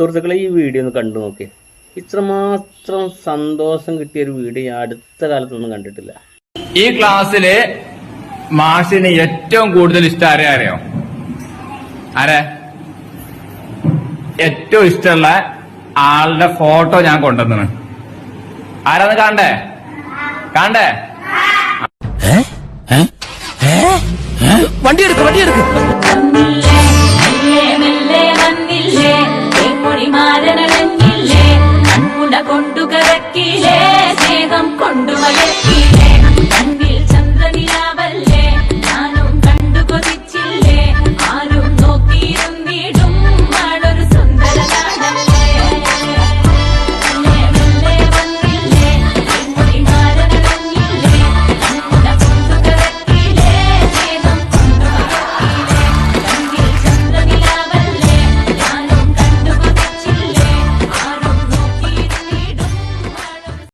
സുഹൃത്തുക്കളെ ഈ വീഡിയോ ഒന്ന് കണ്ടു നോക്കി. ഇത്രമാത്രം സന്തോഷം കിട്ടിയ ഒരു വീഡിയോ ഞാൻ അടുത്ത കാലത്തൊന്നും കണ്ടിട്ടില്ല. ഈ ക്ലാസ്സിൽ മാഷിന് ഏറ്റവും കൂടുതൽ ഇഷ്ടം ആരെ അറിയോ? ആരെ? ഏറ്റവും ഇഷ്ടമുള്ള ആളുടെ ഫോട്ടോ ഞാൻ കൊണ്ടുവന്നു ആരാന്ന് കാണണ്ടേ? കാണണ്ടേ? വണ്ടി എടുക്ക് വണ്ടി എടുക്ക് aquí.